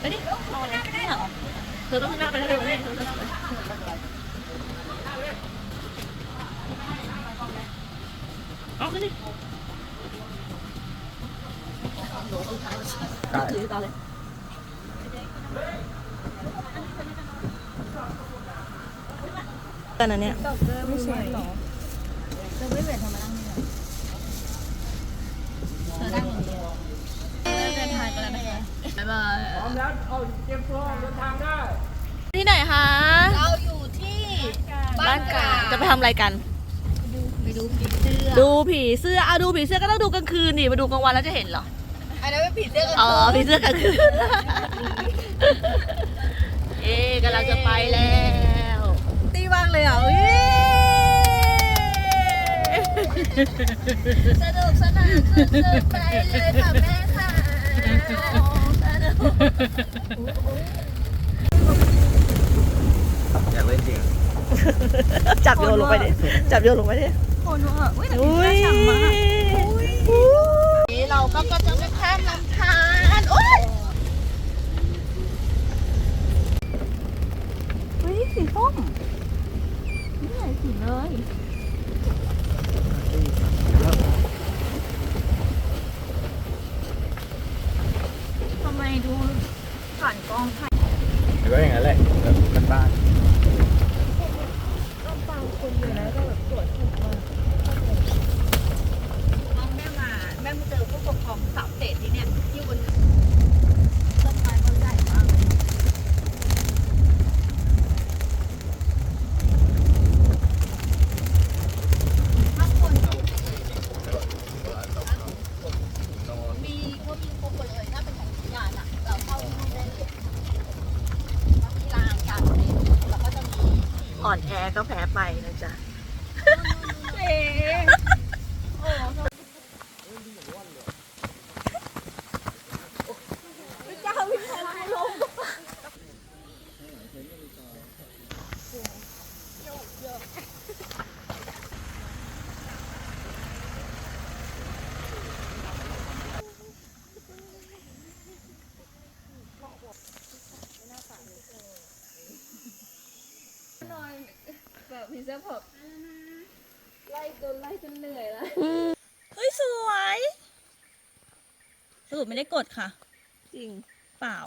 ไปดิเอาอะไรไม่ได้เหรอเธอต้องหน้าไปแล้เร็วเอต้องเอาขึ้นดิถือต่อเลยกันอันเนี้ยไม่ใช่หรอจะไม่เวททำไมนั่งนี่เมแล้วเอาเตรียมตัวเดินทางได้ที่ไหนคะ เราอยู่ที่บ้านกาจะไปทำอะไรกัน ไปดูผีเสื้อดูผีเสื้อเอาดูผีเสื้อก็ต้องดูกลางคืนดิมาดูกลางวันแล้วจะเห็นเหรอ อันนั้นเป็นผีเสื้อกันอ๋อผีเสื้อกลางคืน เอ๊ะกำลังจะไปแล้ว ตีว่างเลยอะอุ้ยสนุกสนานสุดๆไปเลยค่ะแม่ค่ะสนุก อยากเล่นจริงจับโยนลงไปดิจับโยนลงไปดิคนว่ะอุ้ยแต่ผีอุ้เสื้อยฉ่ำมากนี่เราก็ก็จะไปข้ามลำธารโอ้ยเฮ้ยสีส้มนี่ไหนสีเลย ทำไม ดูผ่านกล้องถ่ายหรือว่าอย่างนั้นแหละแบบบ้าน น้องแม่มาแม่มาเจอผู้ปกครองสาวเศษที่เนี่ยที่บนต้นไม้ต้นใหญ่มากเลยข้างบนมีเขามีครบหมดเลยถ้าเป็นของอุทยานอะ เราเข้าที่นู่นได้เลยแล้วมีลานกลางเต็นท์แล้วก็จะมี อ่อนแอก็แพ้ไปนะจ๊ะ เอ๊ะโอ้เจ้าวิ่งพลังลง นอน แบบพิซซ่าผับไล่จนไล่จนเหนื่อยแล้วเฮ้ยสวยสรุปไม่ได้กดค่ะ จริงเปล่า